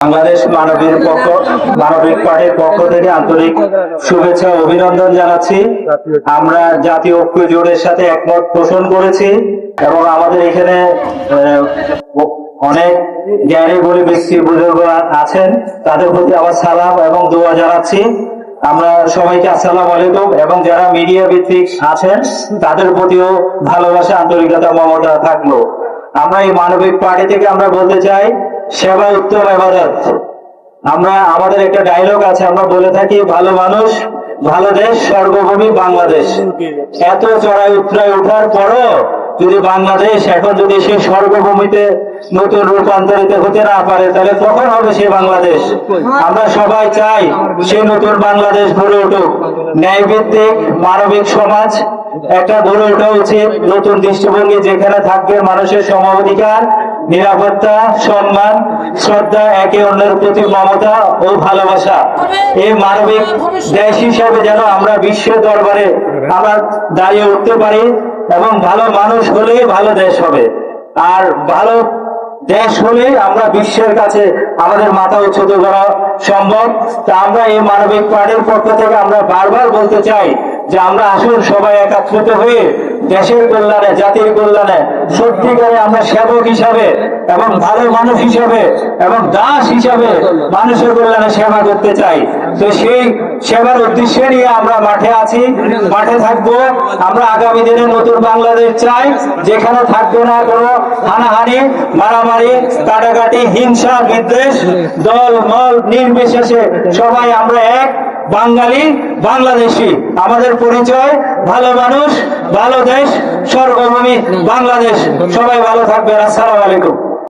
বাংলাদেশ মানবিক পক্ষ, মানবিক পার্টির পক্ষ থেকে আন্তরিক শুভেচ্ছা অভিনন্দন জানাচ্ছি। আমরা জাতীয় ঐক্য জোটের সাথে একমত পোষণ করেছি এবং আমাদের এখানে অনেক জ্ঞানী বলে ব্যক্তি বুজুর্গ আছেন। তাদের প্রতি আমার সালাম এবং দোয়া জানাচ্ছি। আমরা সবাইকে আসসালাম আলাইকুম এবং যারা মিডিয়া ভিত্তিক আছেন, তাদের প্রতিও ভালোবাসা, আন্তরিকতা, মমতা থাকল। আমরা এই মানবিক পার্টি থেকে আমরা বলতে চাই সেবা উত্তম আবাদত আমরা, আমাদের একটা ডায়লগ আছে, আমরা বলে থাকি, ভালো মানুষ, ভালো দেশ স্বর্গভূমি বাংলাদেশ। এত চড়াই উত্তরায় ওঠার পরও যদি বাংলাদেশ এখন যদি সেই স্বর্গভূমিতে নতুন রূপান্তরিত হতে না পারে, তাহলে কখন হবে সেই বাংলাদেশ? আমরা সবাই চাই সেই নতুন বাংলাদেশ গড়ে উঠুক। ন্যায়ভিত্তিক, মানবিক সমাজ একটা গড়ে ওঠা উচিত। নতুন দৃষ্টিভঙ্গি যেখানে থাকবে মানুষের সম অধিকার নিরাপত্তা, সম্মান, শ্রদ্ধা একে অন্যের প্রতি মমতা ও ভালোবাসা। এই মানবিক দেশ হিসাবে যেন আমরা বিশ্বের দরবারে আমরা দাঁড়িয়ে উঠতে পারি এবং ভালো মানুষ হলেই ভালো দেশ হবে। আর ভালো দেশ হলে আমরা বিশ্বের কাছে আমাদের মাথা উচ্চত করা সম্ভব। তা আমরা এই মানবিক পার্টির পক্ষ থেকে আমরা বারবার বলতে চাই যে আমরা আসুন সবাই একাত্রিত হয়ে দেশের কল্যাণে, জাতির কল্যাণে, সত্যিকারে আমরা সেবক হিসাবে এবং ভালো মানুষ হিসাবে এবং দাস হিসাবে মানুষের কল্যাণে সেবা করতে চাই। তো সেই সেবার উদ্দেশ্যে নিয়ে আমরা মাঠে আছি, মাঠে থাকব। আমরা আগামী দিনে নতুন বাংলাদেশ চাই, যেখানে থাকবে না কোনো হানাহানি, মারামারি, কাটাকাটি হিংসা বিদ্বেষ দল মল নির্বিশেষে সবাই আমরা এক। বাঙালি, বাংলাদেশি। আমাদের পরিচয়, ভালো মানুষ, ভালো দেশ, সর্বভূমি বাংলাদেশ। সবাই ভালো থাকবেন। আসসালামু আলাইকুম।